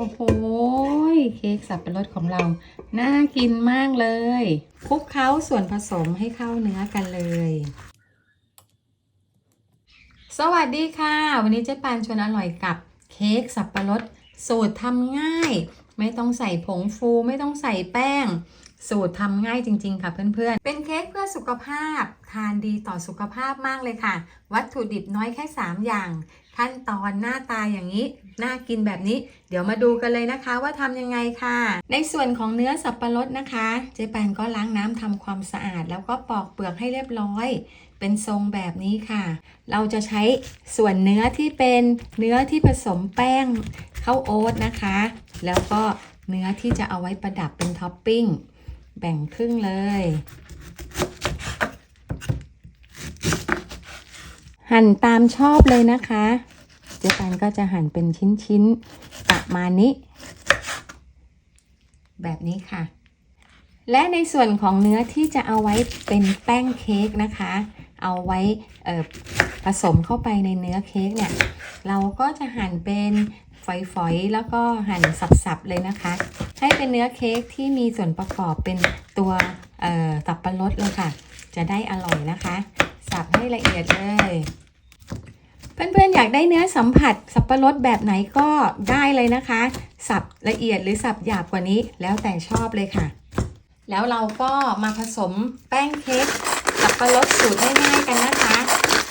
โอ้โห เค้กสับปะรดของเรา น่ากินมากเลยคลุกเคล้าส่วนผสมให้เข้าเนื้อกันเลย สวัสดีค่ะ วันนี้เจ๊ปานชวนอร่อยกับเค้กสับปะรด สูตรทำง่าย ไม่ต้องใส่ผงฟูไม่ต้องใส่แป้ง สูตรทำง่ายจริง ๆ ค่ะเพื่อนๆ เป็นเค้กเพื่อสุขภาพ ทานดีต่อสุขภาพมากเลยค่ะ วัตถุดิบน้อยแค่ 3 อย่าง ขั้นตอนหน้าตาอย่างนี้ น่ากินแบบนี้ เดี๋ยวมาดูกันเลยนะคะว่าทำยังไงค่ะ ในส่วนของเนื้อสับปะรดนะคะ เจ๊แปนก็ล้างน้ำทำความสะอาด แล้วก็ปอกเปลือกให้เรียบร้อย เป็นทรงแบบนี้ค่ะ เราจะใช้ส่วนเนื้อที่เป็นเนื้อที่ผสมแป้งข้าวโอ๊ตนะคะ แล้วก็เนื้อที่จะเอาไว้ประดับเป็นท็อปปิ้ง แบ่งครึ่งเลยหั่นตามชอบเลยนะคะ เจ๊ปันก็จะหั่นเป็นชิ้นๆประมาณนี้ แบบนี้ค่ะ และในส่วนของเนื้อที่จะเอาไว้เป็นแป้งเค้กนะคะ เอาไว้ผสมเข้าไปในเนื้อเค้กเนี่ย เราก็จะหั่นเป็นฝอยๆ แล้วก็หั่นสับๆ เลยนะคะ ให้เป็นเนื้อเค้กที่มีส่วนประกอบเป็นตัวสับปะรดเลยค่ะ จะได้อร่อยนะคะ สับให้ละเอียดเลย เพื่อนๆอยากได้เนื้อสัมผัสสับปะรดแบบไหนก็ได้เลยนะคะ สับละเอียดหรือสับหยาบกว่านี้ แล้วแต่ชอบเลยค่ะ แล้วเราก็มาผสมแป้งเค้กสับปะรดสูตรง่ายๆกันนะคะ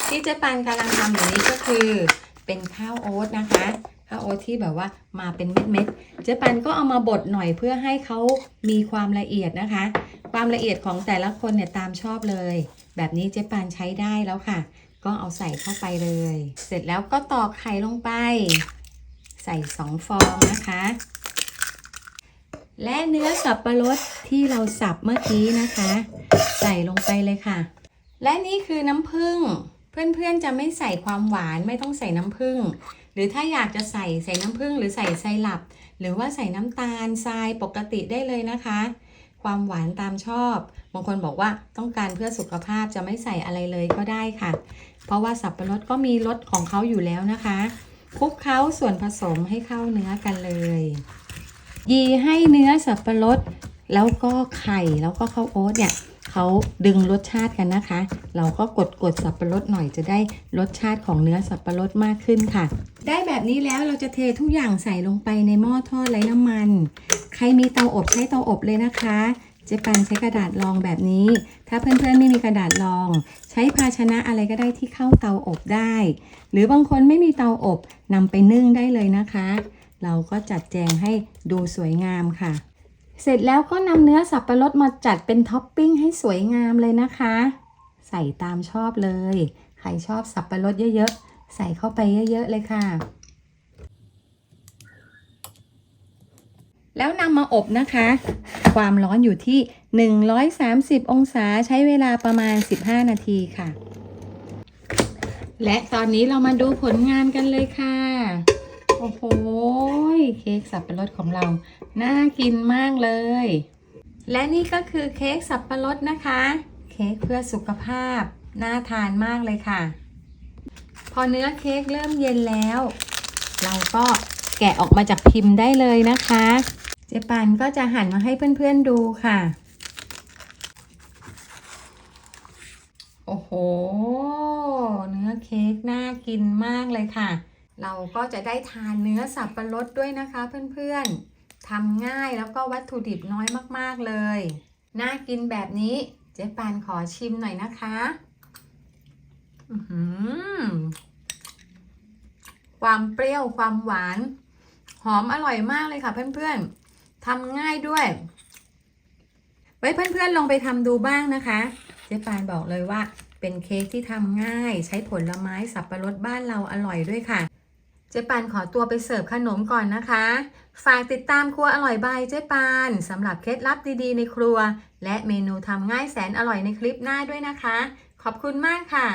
ที่เจ๊ปันกำลังทำอยู่นี้ก็คือ เป็นข้าวโอ๊ตนะคะข้าวโอ๊ตที่แบบว่ามาเป็นเม็ดๆเจ๊ปันก็เอามาบดหน่อยเพื่อให้เขามีความละเอียดนะคะ ความละเอียดของแต่ละคนเนี่ยตามชอบเลย แบบนี้เจ๊ปันใช้ได้แล้วค่ะ ก็เอาใส่เข้าไปเลย เสร็จแล้วก็ตอกไข่ลงไป ใส่สองฟองนะคะ และเนื้อสับปะรดที่เราสับเมื่อกี้นะคะ ใส่ลงไปเลยค่ะ และนี่คือน้ำผึ้งเพื่อนๆจะไม่ใส่ความหวานไม่ต้องใส่น้ำผึ้งหรือถ้าอยากจะใส่ใส่น้ำผึ้งหรือใส่ไซรัปหรือว่าใส่น้ำตาลทรายปกติได้เลยนะคะ ความหวานตามชอบ บางคนบอกว่าต้องการเพื่อสุขภาพจะไม่ใส่อะไรเลยก็ได้ค่ะ เพราะว่าสับปะรดก็มีรสของเขาอยู่แล้วนะคะคลุกเคล้าส่วนผสมให้เข้าเนื้อกันเลย ยีให้เนื้อสับปะรด แล้วก็ไข่แล้วก็ข้าวโอ๊ตเนี่ยเขาดึงรสชาติกันนะคะ เราก็กดกดสับปะรดหน่อยจะได้รสชาติของเนื้อสับปะรดมากขึ้นค่ะ ได้แบบนี้แล้วเราจะเททุกอย่างใส่ลงไปในหม้อทอดไร้น้ำมัน ครมีเตาอบใช้เตาอบเลยนะคะ เจ๊ปันใช้กระดาษรองแบบนี้ ถ้าเพื่อนๆไม่มีกระดาษรอง ใช้ภาชนะอะไรก็ได้ที่เข้าเตาอบได้ หรือบางคนไม่มีเตาอบนำไปนึ่งได้เลยนะคะ เราก็จัดแจงให้ดูสวยงามค่ะ เสร็จแล้วก็นำเนื้อสับปะรดมาจัดเป็นท็อปปิ้งให้สวยงามเลยนะคะ ใส่ตามชอบเลย ใครชอบสับปะรดเยอะๆ ใส่เข้าไปเยอะๆเลยค่ะ แล้วนำมาอบนะคะ ความร้อนอยู่ที่ 130 องศาใช้เวลาประมาณ 15 นาทีค่ะ และตอนนี้เรามาดูผลงานกันเลยค่ะ โอ้โห เค้กสับปะรดของเรา น่ากินมากเลย และนี่ก็คือเค้กสับปะรดนะคะ เค้กเพื่อสุขภาพ น่าทานมากเลยค่ะ พอเนื้อเค้กเริ่มเย็นแล้ว เราก็แกะออกมาจากพิมพ์ได้เลยนะคะ เจปันก็จะหั่นมาให้เพื่อนๆดูค่ะ โอ้โห เนื้อเค้กน่ากินมากเลยค่ะ เราก็จะได้ทานเนื้อสับปะรดด้วยนะคะเพื่อนๆทำง่ายแล้วก็วัตถุดิบน้อยมากๆเลย น่ากินแบบนี้ เจ๊ปานขอชิมหน่อยนะคะความเปรี้ยวความหวาน หอมอร่อยมากเลยค่ะเพื่อนๆ ทำง่ายด้วย ไว้เพื่อนๆลองไปทำดูบ้างนะคะ เจ๊ปานบอกเลยว่า เป็นเค้กที่ทำง่าย ใช้ผลไม้สับปะรดบ้านเราอร่อยด้วยค่ะ เจ๊ปานขอตัวไปเสิร์ฟขนมก่อนนะคะ ฝากติดตามครัวอร่อยบายเจ๊ปานสำหรับเคล็ดลับดีๆ ในครัว และเมนูทำง่ายแสนอร่อยในคลิปหน้าด้วยนะคะ ขอบคุณมากค่ะ